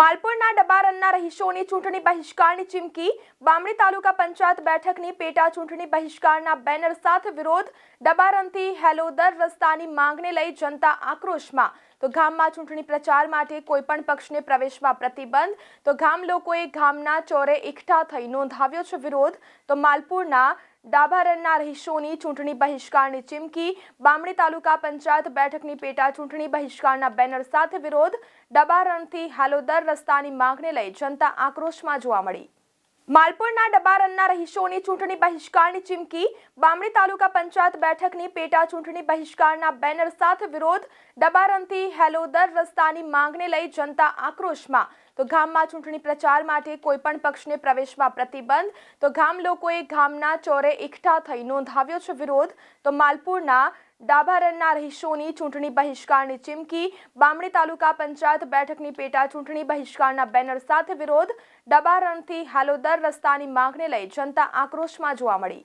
માલપુરના ડબારણના રહીશોની ચૂંટણી બહિષ્કારની ચીમકી, બામણી તાલુકા પંચાયત બેઠકની પેટા ચૂંટણી બહિષ્કારના બેનર સાથે વિરોધ ડબારણથી હેલોદર રસ્તાની માંગને લઈ જનતા આક્રોશમાં તો ગામમાં ચૂંટણી પ્રચાર માટે કોઈપણ પક્ષને પ્રવેશવા પ્રતિબંધ, તો ગામ લોકોએ ગામના ચોરે એકઠા થઈ નોંધાવ્યો છે વિરોધ. તો માલપુરના ડાભારણના રહીશોની ચૂંટણી બહિષ્કારની ચીમકી, બામણી તાલુકા પંચાયત બેઠકની પેટા ચૂંટણી બહિષ્કારના બેનર સાથે વિરોધ. ડબારણથી હાલોદર રસ્તાની માંગને લઈ જનતા આક્રોશમાં જોવા મળી. માલપુરના ડબારનના રહીશોની ચૂંટણી બહિષ્કારની ચીમકી, બામણી તાલુકા પંચાયત બેઠકની પેટા ચૂંટણી બહિષ્કારના બેનર સાથે વિરોધ ડબારનથી હેલોદર રસ્તાની માંગને લઈ જનતા આક્રોશમાં. તો ગામમાં ચૂંટણી પ્રચાર માટે કોઈપણ પક્ષને પ્રવેશવા પ્રતિબંધ, તો ગામ લોકોએ ગામના ચોરે એકઠા થઈ નોંધાવ્યો છે વિરોધ. તો માલપુરના ડાભારણના રહીશોની ચૂંટણી બહિષ્કારની ચીમકી, બામણી તાલુકા પંચાયત બેઠકની પેટા ચૂંટણી બહિષ્કારના બેનર સાથે વિરોધ ડબારણથી હાલોદર રસ્તાની માંગને લઈ જનતા આક્રોશમાં જોવા મળી.